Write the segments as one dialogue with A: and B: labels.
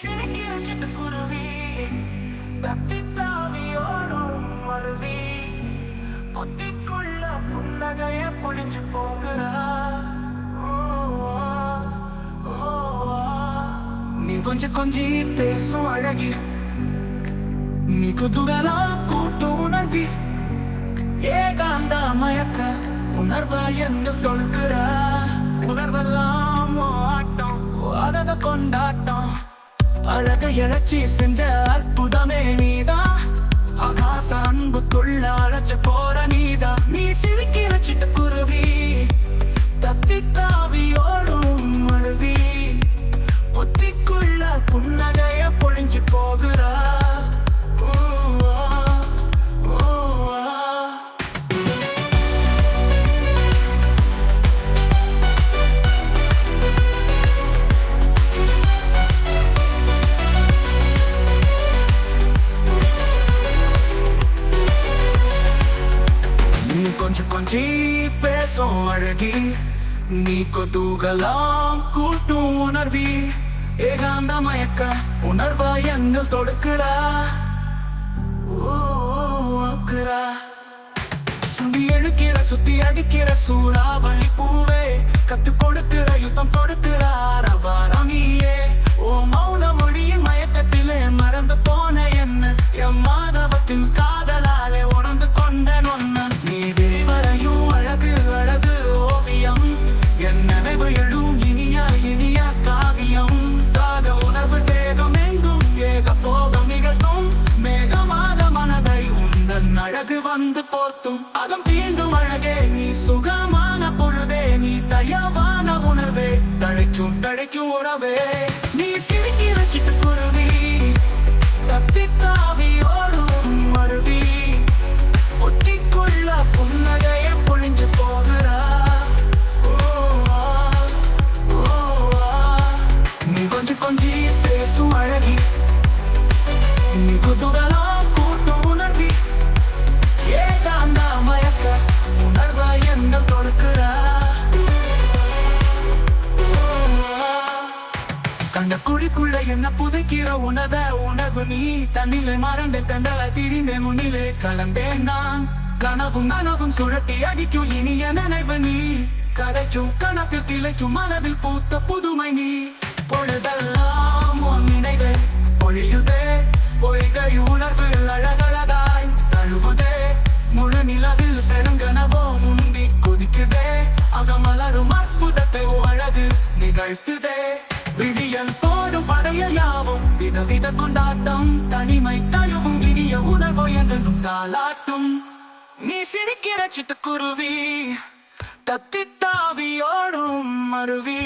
A: சிரிக்கிற சிட்டுக்குருவி தத்தி தாவியோடும் மருவி புத்திக்குள்ள புன்னகைய பொழிஞ்சு போகிறா. நீ கொஞ்சம் கொஞ்சி பேசும் அழகி நீ குதூகலா கூட்டு உணர்வி. ஏகாந்த மயக்க உணர்வ என்று தொழுக்கிற. உணர்வெல்லாம் ஆட்டம் அதத கொண்டாட்டம். அழக செஞ்ச அற்புதமே நீதான். ஆகாச அன்புக்குள்ள அழைச்ச போற நீதான். நீ கொஞ்சம் கொஞ்சி பேசும் அழகி. நீ கொதூகலாம் கூட்டும் உணர்வி. ஏகாந்த மயக்க உணர்வா என்னில் தொடுக்கிறா. ஓ, சுண்டி எழுக்கிற சுத்தி அடிக்கிற சூறாவளி பூவே. கத்து கொடுக்கிற யுத்தம் கொடுக்கிற அரவாரம் நீயே ஓமா அகம் அழகே நீ சுகமான பொழுதே நீ தயவான உணர்வே தழைக்கும் தழைக்கும் உறவே நீ சிரிக்கிற சிட்டுக்குருவி தத்தி தாவி ஓடும் மருவி ஒத்திக்குள்ள புன்னகைய பொழிஞ்சு போகிறா நீ கொஞ்சம் கொஞ்சி பேசும் அழகி நீ குதூகலா என்ன புதைக்கிற உணத உணவு நீ? தண்ணிலே மறந்து தண்டல திரிந்த முன்னிலே கலந்தேன் நான். கனவும் நனவும் சுழட்டி அடிக்கும் இனிய நினைவு நீ. கதைக்கும் கணக்கு திளைக்கும் மனதில் பூத்த புதுமை நீ. பொழுதெல்லாம் என்றும் தாளாட்டும். நீ சிரிக்கிற சிட்டுக்குருவி தத்தி தாவியோடும் மருவி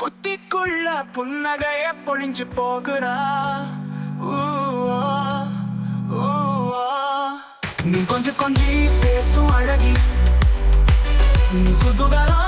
A: புத்திக்குள்ள புன்னகைய பொழிஞ்சு போகிறா. நீ கொஞ்சம் கொஞ்சி பேசும் அழகி நீ குதுகலா